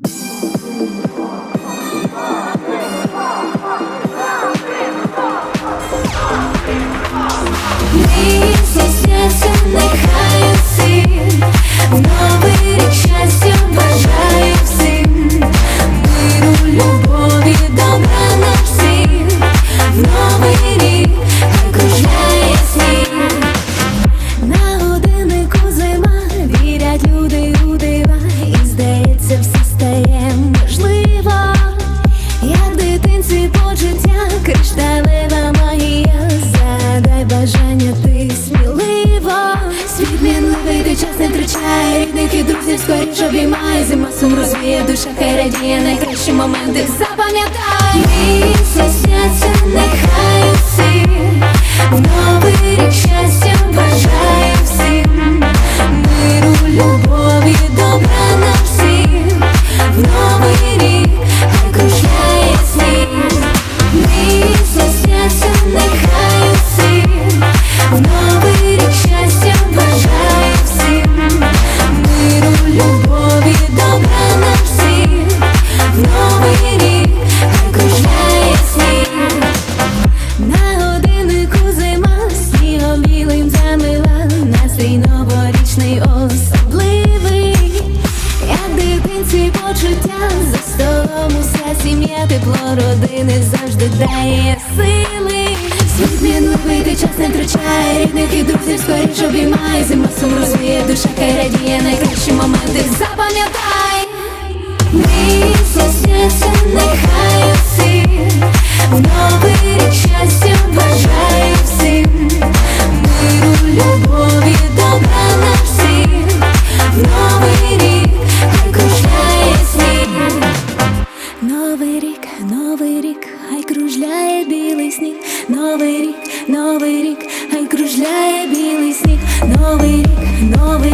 you бажання ти сміливо. Світ мінливий, ти час не втрачає рідних і друзів скоріш обіймає Зима сум розвіє, душа хай радіє найкращі моменти запам'ятай коло родини завжди дає сили. Світ не ти час не втрачає рідних і друзів скоріше обіймає Зима сум розвіє душа, хай радіє найкращі моменти запам'ятай. Ми сосняться, нехай усі Новый рік, новый рік, хай кружляє білий сніг, новий рік, новий.